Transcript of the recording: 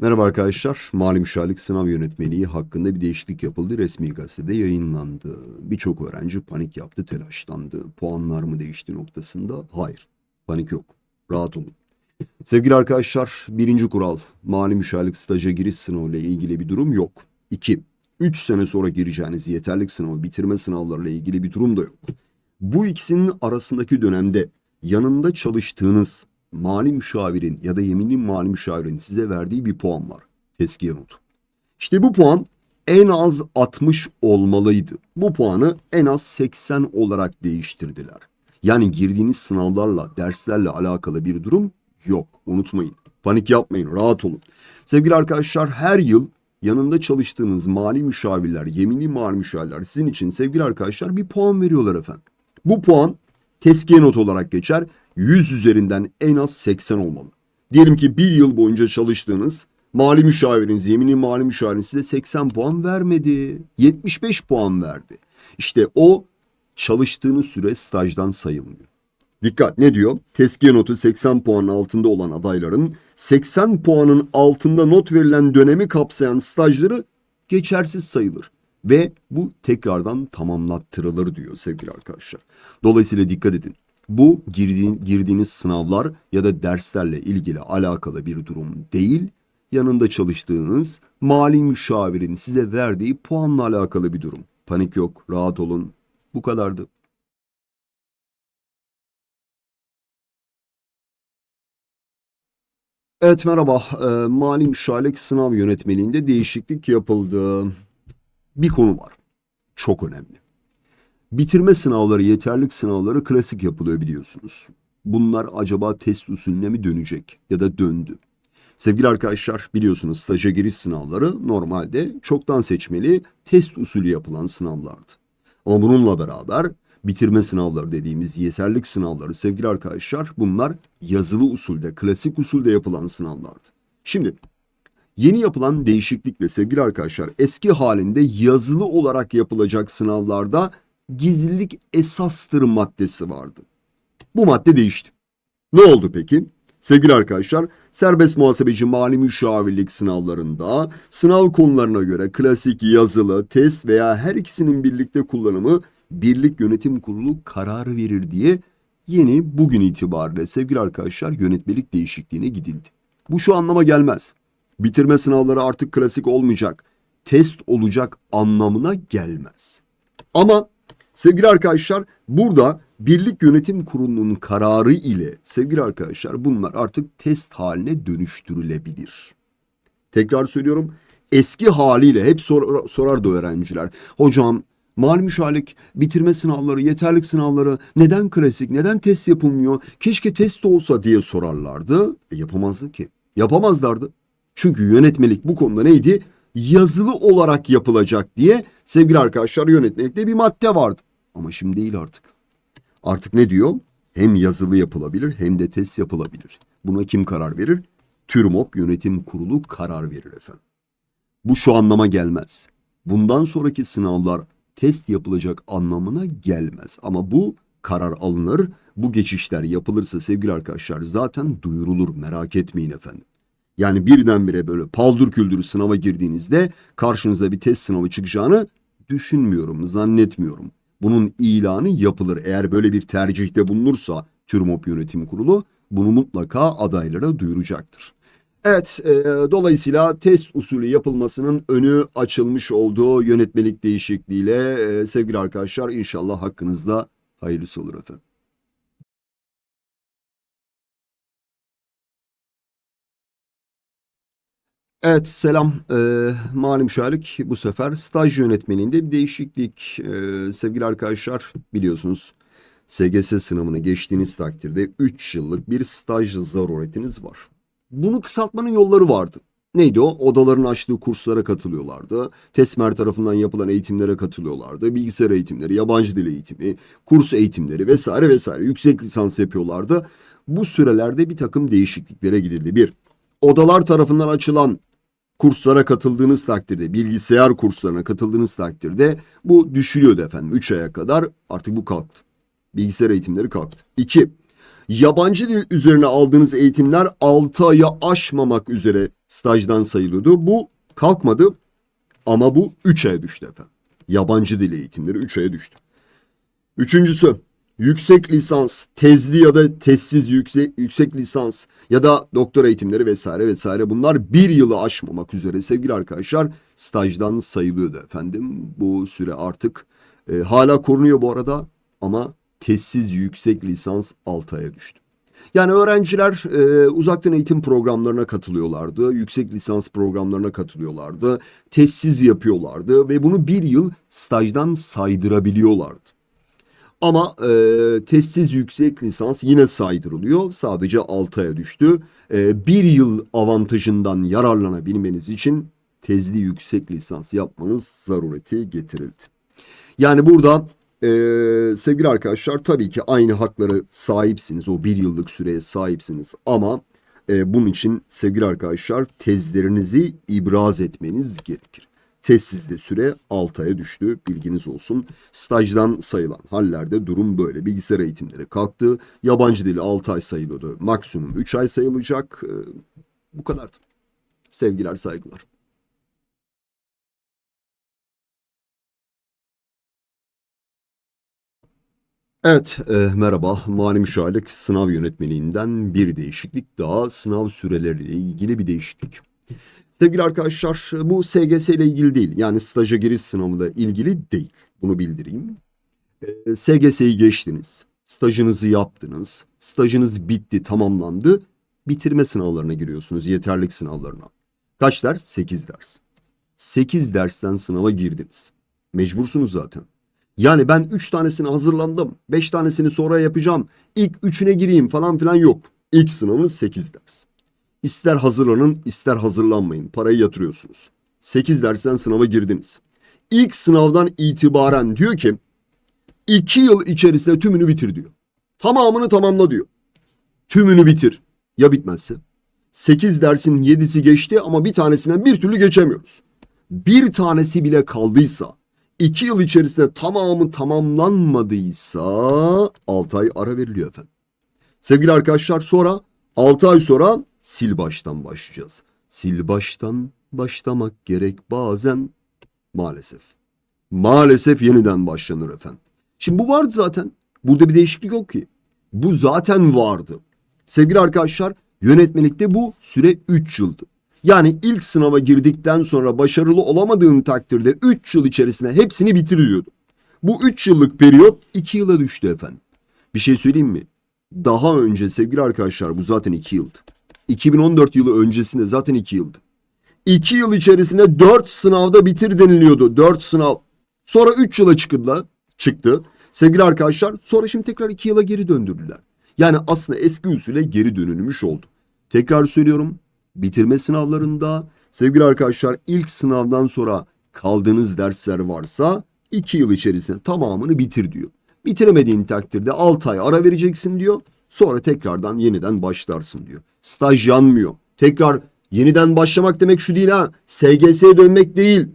Merhaba arkadaşlar. Mali müşavirlik sınav yönetmeliği hakkında bir değişiklik yapıldı. Resmi gazetede yayınlandı. Birçok öğrenci panik yaptı, telaşlandı. Puanlar mı değişti noktasında? Hayır. Panik yok. Rahat olun. Sevgili arkadaşlar, birinci kural. Mali müşavirlik staja giriş sınavı ile ilgili bir durum yok. İki, üç sene sonra gireceğiniz yeterlik sınavı, bitirme sınavlarıyla ilgili bir durum da yok. Bu ikisinin arasındaki dönemde yanında çalıştığınız mali müşavirin ya da yeminli mali müşavirin size verdiği bir puan var. Teskiye notu. İşte bu puan en az 60 olmalıydı. Bu puanı en az 80 olarak değiştirdiler. Yani girdiğiniz sınavlarla, derslerle alakalı bir durum yok. Unutmayın. Panik yapmayın, rahat olun. Sevgili arkadaşlar her yıl yanında çalıştığınız mali müşavirler, yeminli mali müşavirler sizin için sevgili arkadaşlar bir puan veriyorlar efendim. Bu puan teskiye not olarak geçer. 100 üzerinden en az 80 olmalı. Diyelim ki bir yıl boyunca çalıştığınız mali müşaviriniz, yeminli mali müşaviriniz size 80 puan vermedi. 75 puan verdi. İşte o çalıştığınız süre stajdan sayılmıyor. Dikkat ne diyor? Teskiye notu 80 puanın altında olan adayların 80 puanın altında not verilen dönemi kapsayan stajları geçersiz sayılır. Ve bu tekrardan tamamlattırılır diyor sevgili arkadaşlar. Dolayısıyla dikkat edin. Bu girdiğin, girdiğiniz sınavlar ya da derslerle ilgili alakalı bir durum değil, yanında çalıştığınız mali müşavirin size verdiği puanla alakalı bir durum. Panik yok, rahat olun. Bu kadardı. Evet merhaba. Ee, mali müşavirlik sınav yönetmeliğinde değişiklik yapıldı. Bir konu var. Çok önemli. Bitirme sınavları, yeterlik sınavları klasik yapılıyor biliyorsunuz. Bunlar acaba test usulüne mi dönecek ya da döndü? Sevgili arkadaşlar biliyorsunuz staja giriş sınavları normalde çoktan seçmeli test usulü yapılan sınavlardı. Ama bununla beraber bitirme sınavları dediğimiz yeterlik sınavları sevgili arkadaşlar bunlar yazılı usulde, klasik usulde yapılan sınavlardı. Şimdi Yeni yapılan değişiklikle sevgili arkadaşlar eski halinde yazılı olarak yapılacak sınavlarda gizlilik esastır maddesi vardı. Bu madde değişti. Ne oldu peki? Sevgili arkadaşlar, serbest muhasebeci mali müşavirlik sınavlarında sınav konularına göre klasik yazılı, test veya her ikisinin birlikte kullanımı Birlik Yönetim Kurulu karar verir diye yeni bugün itibariyle sevgili arkadaşlar yönetmelik değişikliğine gidildi. Bu şu anlama gelmez. Bitirme sınavları artık klasik olmayacak, test olacak anlamına gelmez. Ama sevgili arkadaşlar burada Birlik Yönetim Kurulu'nun kararı ile sevgili arkadaşlar bunlar artık test haline dönüştürülebilir. Tekrar söylüyorum eski haliyle hep sor, sorardı öğrenciler. Hocam mal müşalik, bitirme sınavları, yeterlik sınavları neden klasik, neden test yapılmıyor? Keşke test olsa diye sorarlardı. E, yapamazdı ki. Yapamazlardı. Çünkü yönetmelik bu konuda neydi? Yazılı olarak yapılacak diye sevgili arkadaşlar yönetmelikte bir madde vardı. Ama şimdi değil artık. Artık ne diyor? Hem yazılı yapılabilir hem de test yapılabilir. Buna kim karar verir? TÜRMOP Yönetim Kurulu karar verir efendim. Bu şu anlama gelmez. Bundan sonraki sınavlar test yapılacak anlamına gelmez. Ama bu karar alınır. Bu geçişler yapılırsa sevgili arkadaşlar zaten duyurulur merak etmeyin efendim. Yani birdenbire böyle paldır küldürü sınava girdiğinizde karşınıza bir test sınavı çıkacağını düşünmüyorum, zannetmiyorum. Bunun ilanı yapılır. Eğer böyle bir tercihte bulunursa TÜRMOP Yönetim Kurulu bunu mutlaka adaylara duyuracaktır. Evet, e, dolayısıyla test usulü yapılmasının önü açılmış olduğu yönetmelik değişikliğiyle e, sevgili arkadaşlar inşallah hakkınızda hayırlısı olur efendim. Evet selam. Ee, mali müşavirlik bu sefer staj yönetmeliğinde bir değişiklik. Ee, sevgili arkadaşlar biliyorsunuz SGS sınavını geçtiğiniz takdirde 3 yıllık bir staj zaruretiniz var. Bunu kısaltmanın yolları vardı. Neydi o? Odaların açtığı kurslara katılıyorlardı. TESMER tarafından yapılan eğitimlere katılıyorlardı. Bilgisayar eğitimleri, yabancı dil eğitimi, kurs eğitimleri vesaire vesaire. Yüksek lisans yapıyorlardı. Bu sürelerde bir takım değişikliklere gidildi. Bir, odalar tarafından açılan kurslara katıldığınız takdirde, bilgisayar kurslarına katıldığınız takdirde bu düşülüyordu efendim. 3 aya kadar artık bu kalktı. Bilgisayar eğitimleri kalktı. 2. Yabancı dil üzerine aldığınız eğitimler 6 ayı aşmamak üzere stajdan sayılıyordu. Bu kalkmadı ama bu 3 aya düştü efendim. Yabancı dil eğitimleri 3 aya düştü. Üçüncüsü yüksek lisans, tezli ya da tezsiz yüksek, yüksek lisans ya da doktora eğitimleri vesaire vesaire bunlar bir yılı aşmamak üzere sevgili arkadaşlar stajdan sayılıyordu efendim. Bu süre artık e, hala korunuyor bu arada ama tezsiz yüksek lisans 6 aya düştü. Yani öğrenciler e, uzaktan eğitim programlarına katılıyorlardı, yüksek lisans programlarına katılıyorlardı, tezsiz yapıyorlardı ve bunu bir yıl stajdan saydırabiliyorlardı. Ama e, testsiz yüksek lisans yine saydırılıyor. Sadece 6 aya düştü. E, bir yıl avantajından yararlanabilmeniz için tezli yüksek lisans yapmanız zarureti getirildi. Yani burada e, sevgili arkadaşlar tabii ki aynı hakları sahipsiniz. O bir yıllık süreye sahipsiniz ama e, bunun için sevgili arkadaşlar tezlerinizi ibraz etmeniz gerekir. Tezsizde süre 6 aya düştü. Bilginiz olsun. Stajdan sayılan hallerde durum böyle. Bilgisayar eğitimleri kalktı. Yabancı dili 6 ay sayılıyordu. Maksimum 3 ay sayılacak. Ee, bu kadardı. Sevgiler, saygılar. Evet, e, merhaba. Mali müşavirlik sınav yönetmeliğinden bir değişiklik daha. Sınav süreleriyle ilgili bir değişiklik. Sevgili arkadaşlar bu SGS ile ilgili değil. Yani staja giriş sınavıyla ilgili değil. Bunu bildireyim. Ee, SGS'yi geçtiniz. Stajınızı yaptınız. Stajınız bitti, tamamlandı. Bitirme sınavlarına giriyorsunuz, yeterlik sınavlarına. Kaç ders? 8 ders. 8 dersten sınava girdiniz. Mecbursunuz zaten. Yani ben 3 tanesini hazırlandım. 5 tanesini sonra yapacağım. İlk 3'üne gireyim falan filan yok. İlk sınavınız 8 ders. İster hazırlanın ister hazırlanmayın. Parayı yatırıyorsunuz. 8 dersten sınava girdiniz. İlk sınavdan itibaren diyor ki 2 yıl içerisinde tümünü bitir diyor. Tamamını tamamla diyor. Tümünü bitir. Ya bitmezse? 8 dersin 7'si geçti ama bir tanesinden bir türlü geçemiyoruz. Bir tanesi bile kaldıysa 2 yıl içerisinde tamamı tamamlanmadıysa 6 ay ara veriliyor efendim. Sevgili arkadaşlar sonra 6 ay sonra sil baştan başlayacağız. Sil baştan başlamak gerek bazen maalesef. Maalesef yeniden başlanır efendim. Şimdi bu vardı zaten. Burada bir değişiklik yok ki. Bu zaten vardı. Sevgili arkadaşlar yönetmelikte bu süre 3 yıldı. Yani ilk sınava girdikten sonra başarılı olamadığın takdirde 3 yıl içerisinde hepsini bitiriyordu. Bu 3 yıllık periyot 2 yıla düştü efendim. Bir şey söyleyeyim mi? Daha önce sevgili arkadaşlar bu zaten 2 yıldı. 2014 yılı öncesinde zaten 2 yıldı. 2 yıl içerisinde 4 sınavda bitir deniliyordu. 4 sınav. Sonra 3 yıla çıktılar, çıktı. Sevgili arkadaşlar sonra şimdi tekrar 2 yıla geri döndürdüler. Yani aslında eski usule geri dönülmüş oldu. Tekrar söylüyorum. Bitirme sınavlarında sevgili arkadaşlar ilk sınavdan sonra kaldığınız dersler varsa 2 yıl içerisinde tamamını bitir diyor. Bitiremediğin takdirde 6 ay ara vereceksin diyor. Sonra tekrardan yeniden başlarsın diyor. Staj yanmıyor. Tekrar yeniden başlamak demek şu değil ha. SGS'ye dönmek değil.